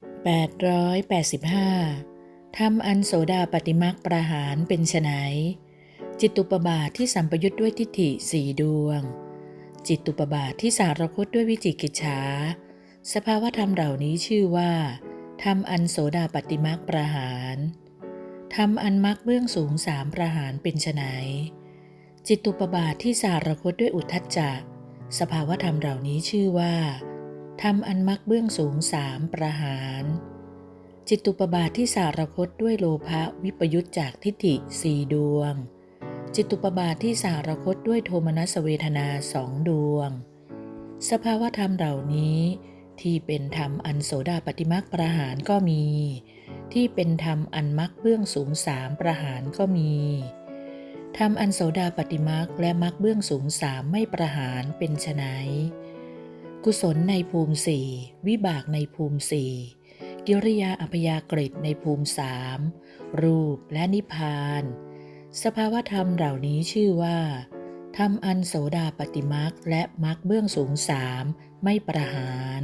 885ทำอันโสดาปฏิมักประหารเป็นไฉนจิตตุปบาทที่สัมปยุทธ์ด้วยทิฏฐิสี่ดวง จิตตุปบาทที่สารคตด้วยวิจิกิจฉาสภาวธรรมเหล่านี้ชื่อว่าทำอันโสดาปฏิมักประหารทำอันมักเบื้องสูงสามประหารเป็นไฉนจิตตุปบาทที่สารคตด้วยอุทธัจจะสภาวธรรมเหล่านี้ชื่อว่า ทำอันมักเบื้องสูงสามประหาร จิตตุปบาทที่สารคตด้วยโลภะวิปยุตจากทิฏฐิสี่ดวง จิตตุปบาทที่สารคตด้วยโทมนัสเวทนาสองดวง สภาวธรรมเหล่านี้ ที่เป็นธรรมอันโสดาปฏิมักประหารก็มี ที่เป็นธรรมอันมักเบื้องสูงสามประหารก็มีธรรมอันโสดาปฏิมักและมักเบื้องสูงสามไม่ประหารเป็นไฉน กุศลในภูมิสี่วิบากในภูมิสี่กิริยาอัพยากฤิในภูมิสามรูปและนิพพาน สภาวธรรมเหล่านี้ชื่อว่าธรรมอันโสดาปฏิมักและมักเบื้องสูงสามไม่ประหาร